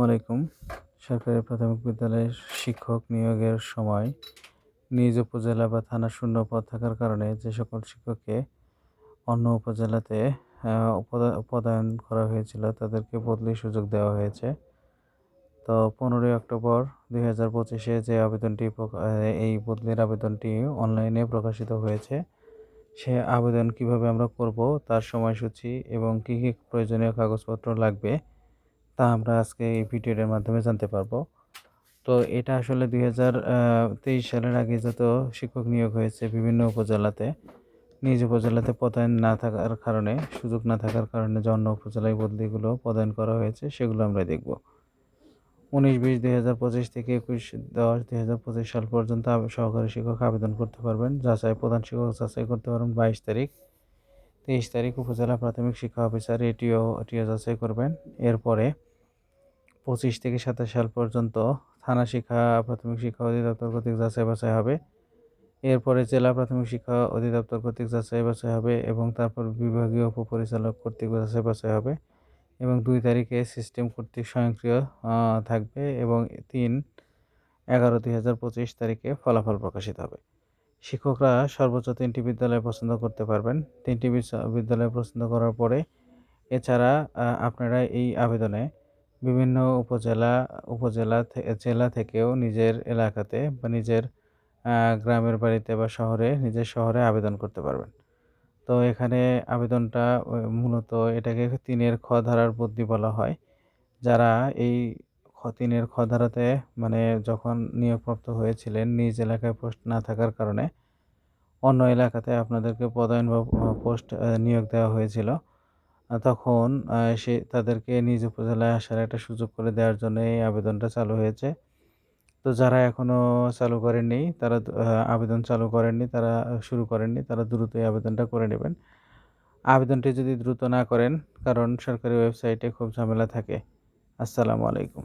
আলাইকুম। সরকারি প্রাথমিক বিদ্যালয়ের শিক্ষক নিয়োগের সময় নিজ উপজেলা বা থানা শূন্য পদ থাকার কারণে যে সকল শিক্ষককে অন্য উপজেলাতে আহ, পদা- পদায়ন করা হয়েছিল তাদেরকে বদলির সুযোগ দেওয়া হয়েছে। তো পনেরোই অক্টোবর দুই হাজার পঁচিশে যে আবেদনটি এই বদলির আবেদনটি অনলাইনে প্রকাশিত হয়েছে সে আবেদন কীভাবে আমরা করব তার সময়সূচি এবং কী কী প্রয়োজনীয় কাগজপত্র লাগবে তা আমরা আজকে এই ভিডিওর মাধ্যমে জানতে পারব। তো এটা আসলে দুই হাজার তেইশ সালের আগে যত শিক্ষক নিয়োগ হয়েছে বিভিন্ন উপজেলাতে, নিজ উপজেলাতে পদায়ন না থাকার কারণে, সুযোগ না থাকার কারণে যে অন্য উপজেলায় বদলিগুলো পদায়ন করা হয়েছে, সেগুলো আমরা দেখব। উনিশ বিশ দুই হাজার পঁচিশ থেকে একুশ দশ দুই হাজার পঁচিশ সাল পর্যন্ত সহকারী শিক্ষক আবেদন করতে পারবেন। যাচাই, প্রধান শিক্ষক যাচাই করতে পারবেন বাইশ তারিখ। তেইশ তারিখ উপজেলা প্রাথমিক শিক্ষা অফিসার এটিও এটিও যাচাই করবেন। এরপরে পঁচিশ থেকে সাতাশ সাল পর্যন্ত থানা শিক্ষা, প্রাথমিক শিক্ষা অধিদপ্তর কর্তৃক যাচাই বাছাই হবে। এরপরে জেলা প্রাথমিক শিক্ষা অধিদপ্তর কর্তৃক যাচাই বাছাই হবে এবং তারপর বিভাগীয় উপপরিচালক কর্তৃক যাচাই বাছাই হবে এবং দুই তারিখে সিস্টেম কর্তৃক স্বয়ংক্রিয় থাকবে এবং তিন এগারো দুই হাজার পঁচিশ তারিখে ফলাফল প্রকাশিত হবে। শিক্ষকরা সর্বোচ্চ তিনটি বিদ্যালয় পছন্দ করতে পারবেন। তিনটি বিদ্যা- বিদ্যালয় পছন্দ করার পরে এছাড়া আপনারা এই আবেদনে বিভিন্ন উপজেলা উপজেলা জেলা থেকেও নিজের এলাকাতে বা নিজের গ্রামের বাড়িতে বা শহরে, নিজের শহরে আবেদন করতে পারবেন। তো এখানে আবেদনটা মূলত এটাকে তিনের খ ধারার বদলি বলা হয়। যারা এই তিনের খ ধারাতে মানে যখন নিয়োগপ্রাপ্ত হয়েছিলেন, নিজ এলাকায় পোস্ট না থাকার কারণে অন্য এলাকাতে আপনাদেরকে পদায়ন বা পোস্ট নিয়োগ দেওয়া হয়েছিল। তখন সে তাদেরকে নিজ উপজেলায় আসার একটা সুযোগ করে দেওয়ার জন্য এই আবেদনটা চালু হয়েছে। তো যারা এখনও চালু করেননি, তারা আবেদন চালু করেননি, তারা শুরু করেননি, তারা দ্রুত এই আবেদনটা করে নেবেন। আবেদনটি যদি দ্রুত না করেন, কারণ সরকারি ওয়েবসাইটে খুব ঝামেলা থাকে। আসসালামু আলাইকুম।